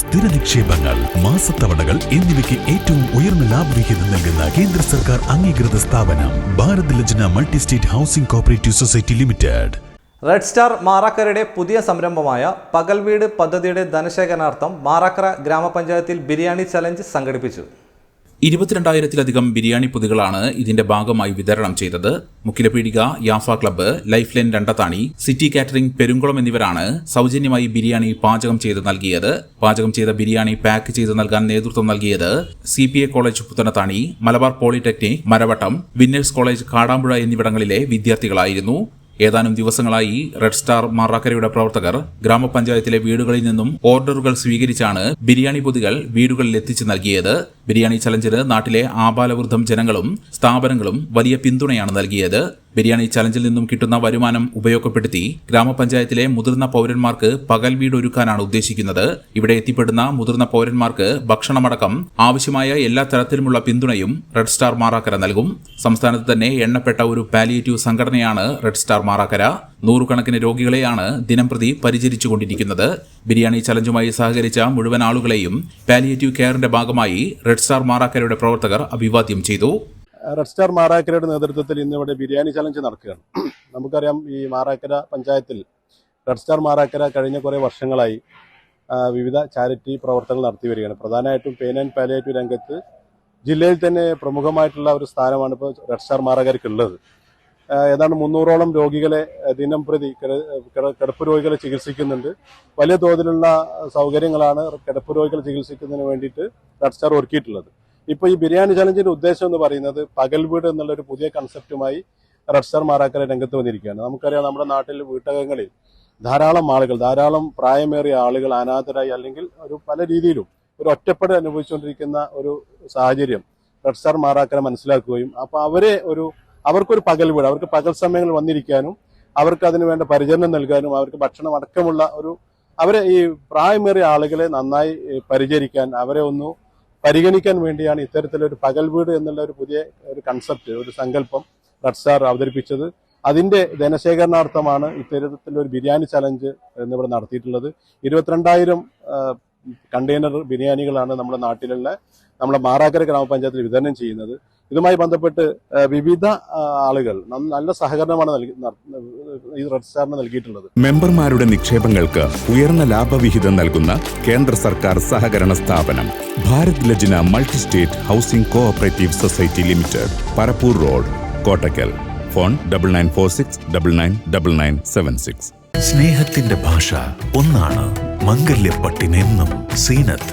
സ്ഥിര നിക്ഷേപങ്ങൾ മാസത്തവണകൾ എന്നിവയ്ക്ക് ഏറ്റവും ഉയർന്ന ലാഭവിഹിതം നൽകുന്ന കേന്ദ്ര സർക്കാർ അംഗീകൃത സ്ഥാപനം Bharat Lajna multi state housing cooperative society limited. Red star മാറാക്കരയുടെ പുതിയ സംരംഭമായ പകൽ വീട് പദ്ധതിയുടെ ധനശേഖരണാർത്ഥം മാറാക്കര ഗ്രാമപഞ്ചായത്തിൽ ബിരിയാണി ചലഞ്ച് സംഘടിപ്പിച്ചു. ഇരുപത്തിരണ്ടായിരത്തിലധികം ബിരിയാണി പൊതികളാണ് ഇതിന്റെ ഭാഗമായി വിതരണം ചെയ്തത്. Mukkilapeedika Yafa club life line Randathani city catering Perunkulam എന്നിവരാണ് സൗജന്യമായി ബിരിയാണി പാചകം ചെയ്ത് നൽകിയത്. പാചകം ചെയ്ത ബിരിയാണി പാക്ക് ചെയ്ത് നൽകാൻ നേതൃത്വം നൽകിയത് C P A college Puthanathani Malabar polytechnic Maravattam winners college Kadampuzha എന്നിവിടങ്ങളിലെ വിദ്യാർത്ഥികളായിരുന്നു. ഏതാനും ദിവസങ്ങളായി റെഡ് സ്റ്റാർ മാറാക്കരയുടെ പ്രവർത്തകർ ഗ്രാമപഞ്ചായത്തിലെ വീടുകളിൽ നിന്നും ഓർഡറുകൾ സ്വീകരിച്ചാണ് ബിരിയാണി പൊതികൾ വീടുകളിൽ എത്തിച്ചു നൽകിയത്. ബിരിയാണി ചലഞ്ചിന് നാട്ടിലെ ആപാലവൃദ്ധം ജനങ്ങളും സ്ഥാപനങ്ങളും വലിയ പിന്തുണയാണ് നൽകിയത്. ബിരിയാണി ചലഞ്ചിൽ നിന്നും കിട്ടുന്ന വരുമാനം ഉപയോഗപ്പെടുത്തി ഗ്രാമപഞ്ചായത്തിലെ മുതിർന്ന പൗരന്മാർക്ക് പകൽ വീട് ഒരുക്കാനാണ് ഉദ്ദേശിക്കുന്നത്. ഇവിടെ എത്തിപ്പെടുന്ന മുതിർന്ന പൗരന്മാർക്ക് ഭക്ഷണമടക്കം ആവശ്യമായ എല്ലാ തരത്തിലുമുള്ള പിന്തുണയും റെഡ് സ്റ്റാർ മാറാക്കര നൽകും. സംസ്ഥാനത്ത് തന്നെ എണ്ണപ്പെട്ട ഒരു പാലിയേറ്റീവ് സംഘടനയാണ് റെഡ് സ്റ്റാർ മാറാക്കര. നൂറുകണക്കിന് രോഗികളെയാണ് ദിനംപ്രതി പരിചരിച്ചുകൊണ്ടിരിക്കുന്നത്. ബിരിയാണി ചലഞ്ചുമായി സഹകരിച്ച മുഴുവൻ ആളുകളെയും പാലിയേറ്റീവ് കെയറിന്റെ ഭാഗമായി റെഡ് സ്റ്റാർ മാറാക്കരയുടെ പ്രവർത്തകർ അഭിവാദ്യം ചെയ്തു. റെഡ് സ്റ്റാർ മാറാക്കരയുടെ നേതൃത്വത്തിൽ ഇന്ന് ഇവിടെ ബിരിയാണി ചലഞ്ച് നടക്കുകയാണ്. നമുക്കറിയാം ഈ മാറാക്കര പഞ്ചായത്തിൽ റെഡ് സ്റ്റാർ മാറാക്കര കഴിഞ്ഞ കുറേ വർഷങ്ങളായി വിവിധ ചാരിറ്റി പ്രവർത്തനങ്ങൾ നടത്തി വരികയാണ്. പ്രധാനമായിട്ടും പെയിൻ ആൻഡ് പാലിയേറ്റീവ് രംഗത്ത് ജില്ലയിൽ തന്നെ പ്രമുഖമായിട്ടുള്ള ഒരു സ്ഥാനമാണ് ഇപ്പോൾ റെഡ് സ്റ്റാർ മാറാക്കരയ്ക്ക് ഉള്ളത് ആ, ഏതാണ്ട് മുന്നൂറോളം രോഗികളെ ദിനം പ്രതി കിട- കിട- കിടപ്പ് രോഗികളെ ചികിത്സിക്കുന്നുണ്ട്. വലിയ തോതിലുള്ള സൗകര്യങ്ങളാണ് കിടപ്പ് രോഗികളെ ചികിത്സിക്കുന്നതിന് വേണ്ടിയിട്ട് റെഡ് സ്റ്റാർ ഒരുക്കിയിട്ടുള്ളത്. ഇപ്പൊ ഈ ബിരിയാണി ചലഞ്ചിന്റെ ഉദ്ദേശം എന്ന് പറയുന്നത് പകൽ വീട് എന്നുള്ള ഒരു പുതിയ കൺസെപ്റ്റുമായി റെഡ് മാറാക്കര രംഗത്ത് വന്നിരിക്കുകയാണ്. നമുക്കറിയാം നമ്മുടെ നാട്ടിൽ വീട്ടകങ്ങളിൽ ധാരാളം ആളുകൾ ധാരാളം പ്രായമേറിയ ആളുകൾ അനാഥരായി അല്ലെങ്കിൽ ഒരു പല രീതിയിലും ഒരു ഒറ്റപ്പെടൽ അനുഭവിച്ചുകൊണ്ടിരിക്കുന്ന ഒരു സാഹചര്യം റെഡ് മാറാക്കര മനസ്സിലാക്കുകയും അപ്പൊ അവരെ ഒരു അവർക്കൊരു പകൽ വീട് അവർക്ക് പകൽ സമയങ്ങളിൽ വന്നിരിക്കാനും അവർക്ക് അതിന് വേണ്ട പരിചരണം നൽകാനും അവർക്ക് ഭക്ഷണം അടക്കമുള്ള ഒരു അവരെ ഈ പ്രായമേറിയ ആളുകളെ നന്നായി പരിചരിക്കാൻ അവരെ ഒന്ന് പരിഗണിക്കാൻ വേണ്ടിയാണ് ഇത്തരത്തിലൊരു പകൽ വീട് എന്നുള്ള ഒരു പുതിയ ഒരു കൺസെപ്റ്റ് ഒരു സങ്കല്പം റഡ് സാർ അവതരിപ്പിച്ചത്. അതിന്റെ ധനശേഖരണാർത്ഥമാണ് ഇത്തരത്തിലൊരു ബിരിയാണി ചലഞ്ച് എന്നിവിടെ നടത്തിയിട്ടുള്ളത്. ഇരുപത്തിരണ്ടായിരം കണ്ടെയ്നർ ബിരിയാണികളാണ് നമ്മുടെ നാട്ടിലുള്ള നമ്മുടെ മാറാക്കര ഗ്രാമപഞ്ചായത്തിൽ വിതരണം ചെയ്യുന്നത്. ഇതുമായി ബന്ധപ്പെട്ട് വിവിധ ആളുകൾ നല്ല സഹകരണമാണ് ഈ റെഡ് സ്റ്റാറിന് നൽകിയിട്ടുള്ളത്. മെമ്പർമാരുടെ നിക്ഷേപങ്ങൾക്ക് ഉയർന്ന ലാഭവിഹിതം നൽകുന്ന കേന്ദ്ര സർക്കാർ സഹകരണ സ്ഥാപനം Bharat Lajna multi state housing cooperative society limited Parappur road Kottakkal. Phone double nine four six double nine double nine seven six സ്നേഹത്തിന്റെ ഭാഷ ഒന്നാണ് മംഗല്യപ്പട്ടിനെന്നും Zeenath.